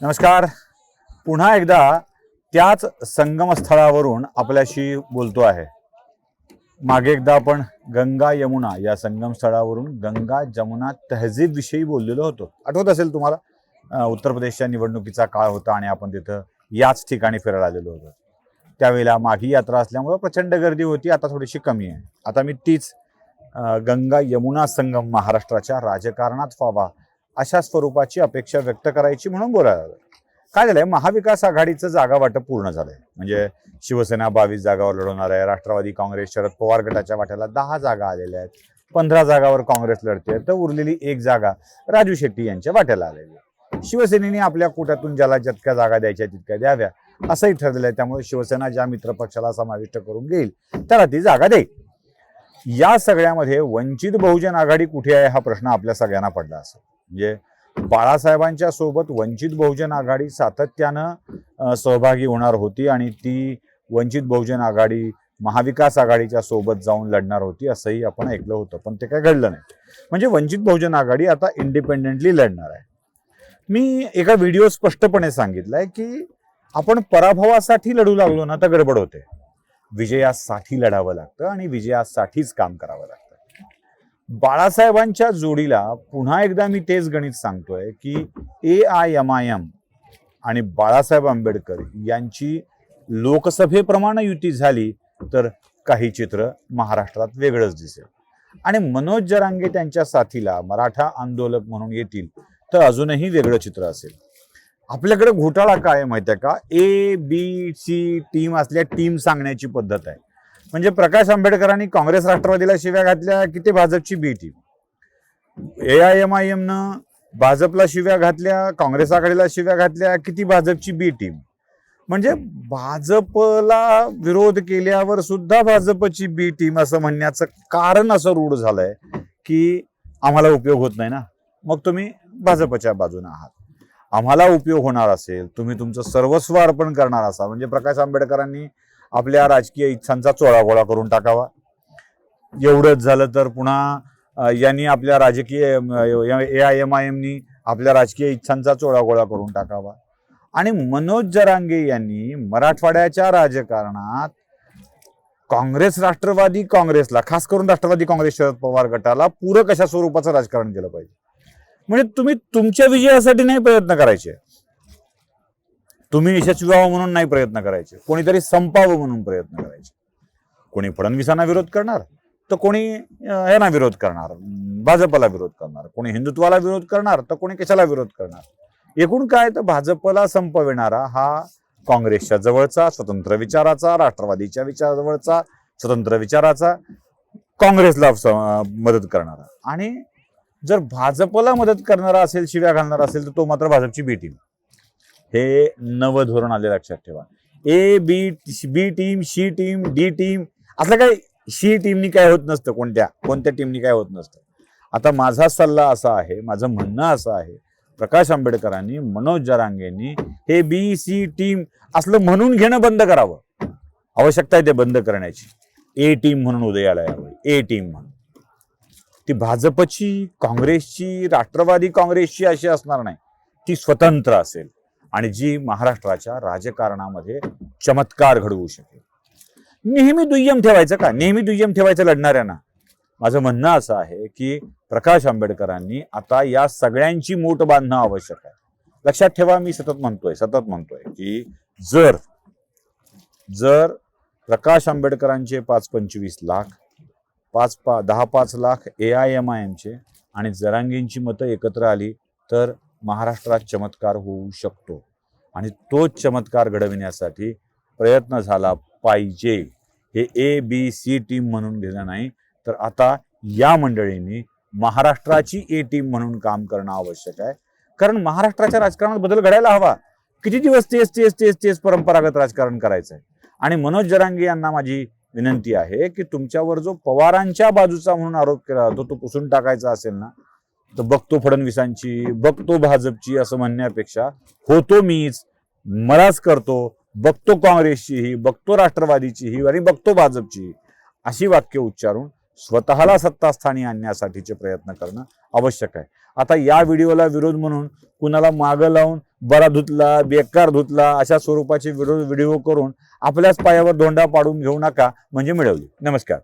नमस्कार. पुन्हा एकदा त्याच संगमस्थळावरून आपल्याशी बोलतो आहे. मागे एकदा आपण गंगा यमुना या संगमस्थळावरून गंगा जमुना तहजीबविषयी बोललेलो होतो. आठवत असेल तुम्हाला? उत्तर प्रदेशच्या निवडणुकीचा काळ होता आणि आपण तिथं याच ठिकाणी फिरायला आलेलो होतो. त्यावेळेला माघी यात्रा असल्यामुळं प्रचंड गर्दी होती आता थोडीशी कमी आहे. आता मी तीच गंगा यमुना संगम महाराष्ट्राच्या राजकारणात व्हावा अशा स्वरूपाची अपेक्षा व्यक्त करायची म्हणून बोलायला लागलं. काय झालंय? महाविकास आघाडीचं जागा वाटप पूर्ण झालंय. म्हणजे शिवसेना बावीस जागावर लढवणार आहे राष्ट्रवादी काँग्रेस शरद पवार गटाच्या वाट्याला दहा जागा आलेल्या आहेत पंधरा जागावर काँग्रेस लढते तर उरलेली एक जागा राजू शेट्टी यांच्या वाट्याला आलेली आहे. शिवसेनेने आपल्या कोट्यातून ज्याला जितक्या जागा द्यायच्या तितक्या द्याव्या असंही ठरलेलं आहे. त्यामुळे शिवसेना ज्या मित्र पक्षाला समाविष्ट करून घेईल त्याला ती जागा देईल. या सगळ्यामध्ये वंचित बहुजन आघाडी कुठे आहे हा प्रश्न आपल्या सगळ्यांना पडला असेल. म्हणजे बाळासाहेबांच्या सोबत वंचित बहुजन आघाडी सातत्यानं सहभागी होणार होती आणि ती वंचित बहुजन आघाडी महाविकास आघाडीच्या सोबत जाऊन लढणार होती असंही आपण ऐकलं होतं. पण ते काय घडलं नाही. म्हणजे वंचित बहुजन आघाडी आता इंडिपेंडेंटली लढणार आहे. मी एका व्हिडिओ स्पष्टपणे सांगितलंय की आपण पराभवासाठी लढू लागलो ना तर गडबड होते. विजयासाठी लढावं लागतं आणि विजयासाठीच काम करावं लागतं. बाळासाहेबांच्या जोडीला पुन्हा एकदा मी तेच गणित सांगतोय की A I M I M आणि बाळासाहेब आंबेडकर यांची लोकसभेप्रमाणे युती झाली तर काही चित्र महाराष्ट्रात वेगळंच दिसेल. आणि मनोज जरांगे त्यांच्या साथीला मराठा आंदोलक म्हणून येतील तर अजूनही वेगळं चित्र असेल. आपल्याकडे घोटाळा काय आहे माहिती आहे का? ए बी सी टीम असल्या टीम सांगण्याची पद्धत आहे. म्हणजे प्रकाश आंबेडकरांनी काँग्रेस राष्ट्रवादीला शिव्या घातल्या की ते भाजपची B team A I M I एमनं भाजपला शिव्या घातल्या काँग्रेस आघाडीला शिव्या घातल्या किती भाजपची बी टीम म्हणजे भाजपला विरोध केल्यावर सुद्धा भाजपची बी टीम असं म्हणण्याचं कारण असं रूढ झालंय की आम्हाला उपयोग होत नाही ना. मग तुम्ही भाजपच्या बाजूने आहात. आम्हाला उपयोग होणार असेल तुम्ही तुमचं सर्वस्व अर्पण करणार असाल. म्हणजे प्रकाश आंबेडकरांनी आपल्या राजकीय इच्छांचा चोळागोळा करून टाकावा. एवढंच झालं तर पुन्हा यांनी आपल्या राजकीय ए आय एम आय एमनी आपल्या राजकीय इच्छांचा चोळागोळा करून टाकावा. आणि मनोज जरांगे यांनी मराठवाड्याच्या राजकारणात काँग्रेस राष्ट्रवादी काँग्रेसला खास करून राष्ट्रवादी काँग्रेस शरद पवार गटाला पूरक अशा स्वरूपाचं राजकारण केलं पाहिजे. म्हणजे तुम्ही तुमच्या विजयासाठी नाही प्रयत्न करायचे. तुम्ही यशस्वी व्हावं म्हणून नाही प्रयत्न करायचे. कोणीतरी संपावं म्हणून प्रयत्न करायचे. कोणी फडणवीसांना विरोध करणार तर कोणी यांना विरोध करणार भाजपला विरोध करणार. कोणी हिंदुत्वाला विरोध करणार तर कोणी कशाला विरोध करणार? एकूण काय तर भाजपला संपविणारा हा काँग्रेसच्या जवळचा स्वतंत्र विचाराचा राष्ट्रवादीच्या विचाराजवळचा स्वतंत्र विचाराचा काँग्रेसला मदत करणारा. आणि जर भाजपला मदत करणारा असेल शिव्या घालणारा असेल तर तो मात्र भाजपची बी टीम हे नवं धोरण आले लक्षात ठेवा. A B B team C team D team असं काही शी टीमनी काय होत नसतं कोणत्या कोणत्या टीमनी काय होत नसतं? आता माझा सल्ला असा आहे माझं म्हणणं असं आहे प्रकाश आंबेडकरांनी मनोज जरांगेंनी हे बी सी टीम असलं म्हणून घेणं बंद करावं. आवश्यकता आहे ते बंद करण्याची. ए टीम म्हणून उदयाला यावं ए टीम म्हणून. ती भाजपची काँग्रेसची राष्ट्रवादी काँग्रेसची अशी असणार नाही. ती स्वतंत्र असेल. आणि जी महाराष्ट्राच्या राजकारणामध्ये चमत्कार घडवू शकेल. नेहमी दुय्यम ठेवायचं का? नेहमी दुय्यम ठेवायचं लढणाऱ्यांना? माझं म्हणणं असं आहे की प्रकाश आंबेडकरांनी आता या सगळ्यांची मूठ बांधणं आवश्यक आहे. लक्षात ठेवा मी सतत म्हणतोय सतत म्हणतोय की जर जर प्रकाश आंबेडकरांचे पाच पंचवीस लाख पाच पा दहा पाच lakh A I M I एमचे आणि जरांगींची मतं एकत्र आली तर महाराष्ट्रात चमत्कार होऊ शकतो. आणि तो चमत्कार घडविण्यासाठी प्रयत्न झाला पाहिजे. हे ए बी सी टीम म्हणून घेणं नाही तर आता या मंडळींनी महाराष्ट्राची ए टीम म्हणून काम करणं आवश्यक आहे. कारण महाराष्ट्राच्या राजकारणात बदल घडायला हवा. किती दिवस तेच तेच तेच तेच परंपरागत राजकारण करायचं आहे आणि मनोज जरांगे यांना माझी विनंती आहे की तुमच्यावर जो पवारांच्या बाजूचा म्हणून आरोप केला जातो तो पुसून टाकायचा असेल ना तर बघतो फडणवीसांची बघतो भाजपची असं म्हणण्यापेक्षा होतो मीच मलाच करतो बघतो काँग्रेसचीही बघतो राष्ट्रवादीचीही आणि बघतो भाजपची अशी वाक्य उच्चारून स्वतःला सत्तास्थानी आणण्यासाठीचे प्रयत्न करणं आवश्यक आहे. आता या व्हिडिओला विरोध म्हणून कुणाला मागं लावून बरा धुतला बेकार धुतला अशा स्वरूपाचे विरोध व्हिडिओ करून आपल्याच पायावर धोंडा पाडून घेऊ नका म्हणजे मिळवली. नमस्कार.